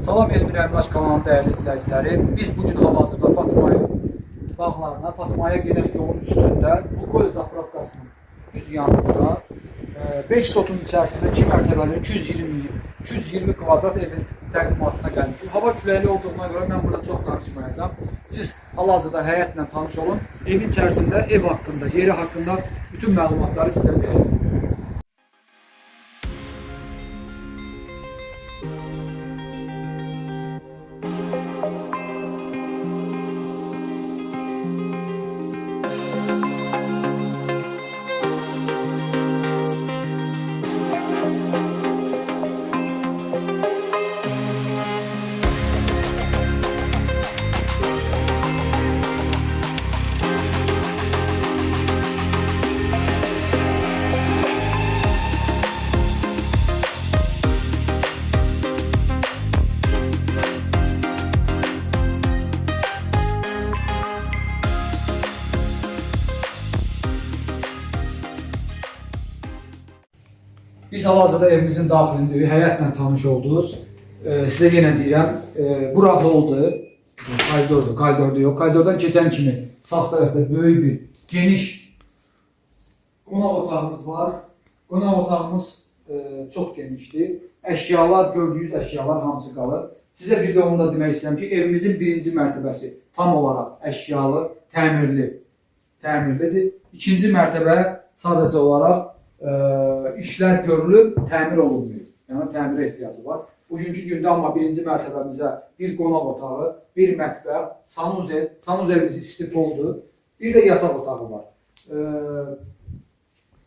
Salam Elmir Əmlaş kanalının dəyərli izləyiciləri. Biz bu gün hal-hazırda Fatmayı bağlarına, Fatmaya gedən yolun üstündə Lukoil zapravkasının düz yanında 5 sotun içərisində 2 mərtəbəli 220 220 kvadrat evin təqdimatına gəlmişik. Hava küləkli olduğuna görə mən burada çox danışmayacağam. Siz hal-hazırda həyətlə tanış olun. Evin içərisində ev haqqında, yeri haqqında bütün məlumatları sizə verəcəm. Biz hal-hazırda evimizin daxilində həyətlə tanış oldunuz. E, sizə yenə deyirəm, e, bura holdur. Koridordur, koridorda yox. Koridordan keçən kimi sağ tərəfdə böyük bir, geniş qonaq otağımız var. Qonaq otağımız e, çox genişdir. Əşyalar, gördüyünüz əşyalar hamısı qalır. Sizə bir də onu da demək istəyirəm ki, evimizin birinci mərtəbəsi tam olaraq əşyalı, təmirli, təmirlidir. İkinci mərtəbə sadəcə olaraq işlər görülüb, təmir olunmuyor. Yəni təmirə ehtiyacı var. Bugünkü gündə amma birinci mərtəbəmizə bir qonaq otağı, bir mətbəx, sanuzel, sanuzəlimiz istipoldur. Bir də yataq otağı var. E,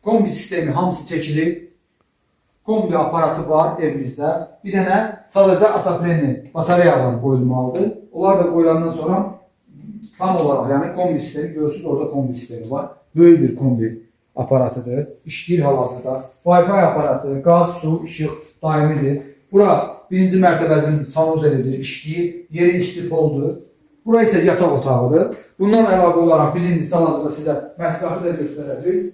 kombi sistemi hamısı çəkilib. Kombi aparatı var evimizdə. Bir dənə sadəcə atapreni batareyalar qoyulmalıdır. Onlar da qoyulandan sonra tam olaraq yəni kombi sistemi görürsünüz orada kombi sistemi var. Böyük bir kombi aparatıdır. İşləyir hal-hazırda. Wi-Fi aparatı, qaz, su, işıq daimidir. Bura birinci mərtəbəsinin sanuzelidir, işləyir. Yeri istipoldur. Bura isə yataq otağıdır. Bundan əlavə olaraq biz indi hal-hazırda sizə mətbəxi də göstərəcəyik.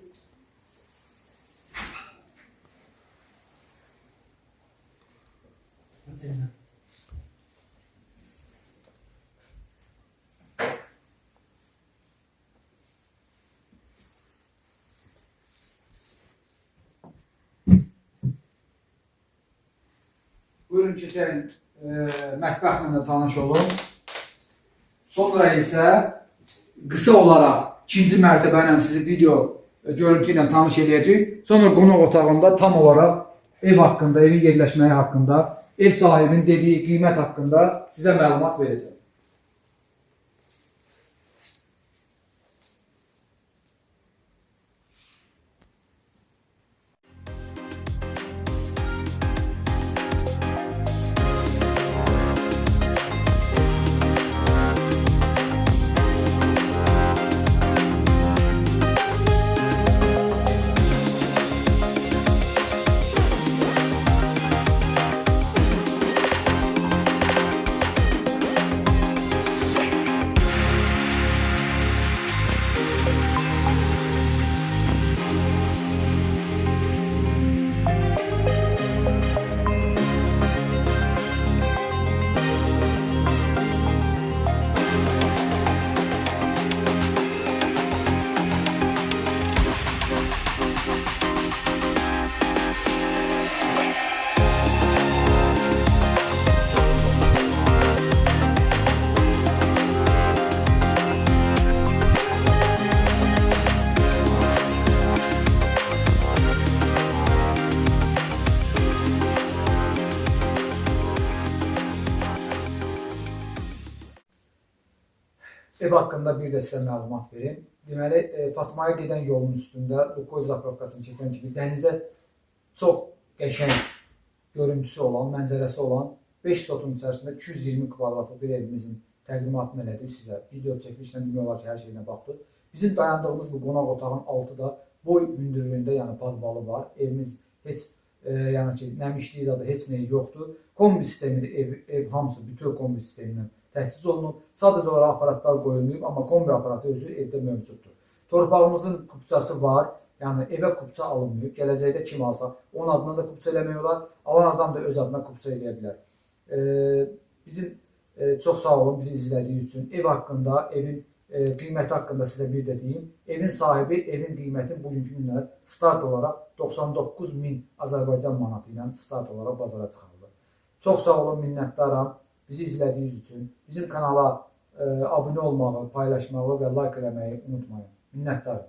Buyurun keçərin e, mətbəxlə də tanış olun. Sonra isə qısa olaraq ikinci mərtəbə sizi video görüntü ilə tanış eləyəcək. Sonra qonaq otağında tam olaraq ev haqqında, evin yerləşməyi haqqında, ev sahibinin dediyi qiymət haqqında sizə məlumat verəcəm. Ev haqqında bir də sizə məlumat verim. Deməli, e, Fatmaya gedən yolun üstündə Lukoil zapravkasını keçən kimi dənizə çox qəşəng görüntüsü olan, mənzərəsi olan 5 sotun içərisində 220 kvadratlıq bir evimizin təqdimatını elədik sizə. Video çəkilişlə demək olar ki, hər şeyinə baxdıq. Bizim dayandığımız bu qonaq otağının altıda boy hündürlüyündə, yəni podvalı var. Evimiz heç e, yəni ki, nəmişliyi də heç nəyi yoxdur. Kombi sistemidir, ev, ev hamısı bütöv kombi sistemindən təchiz olunub. Sadəcə olaraq aparatlar qoyulmayıb, amma kombi aparatı özü evdə mövcuddur. Torpağımızın kupçası var. Yəni evə kupça alınmıyor. Gələcəkdə kim alsa onun adına da kupça eləmək olar. Alan adam da öz adına kupça eləyə bilər. E, bizim e, çox sağ olun bizi izlədiyiniz üçün. Ev haqqında, evin e, qiyməti haqqında sizə bir də deyim. Evin sahibi evin qiyməti bugünkü gündə start olaraq 99 min Azərbaycan manatı ilə start olaraq bazara çıxarılır. Çox sağ olun, minnətdaram bizi izlədiyiniz üçün. Bizim kanala e, abunə olmağı, paylaşmağı və like eləməyi unutmayın. Minnətdaram.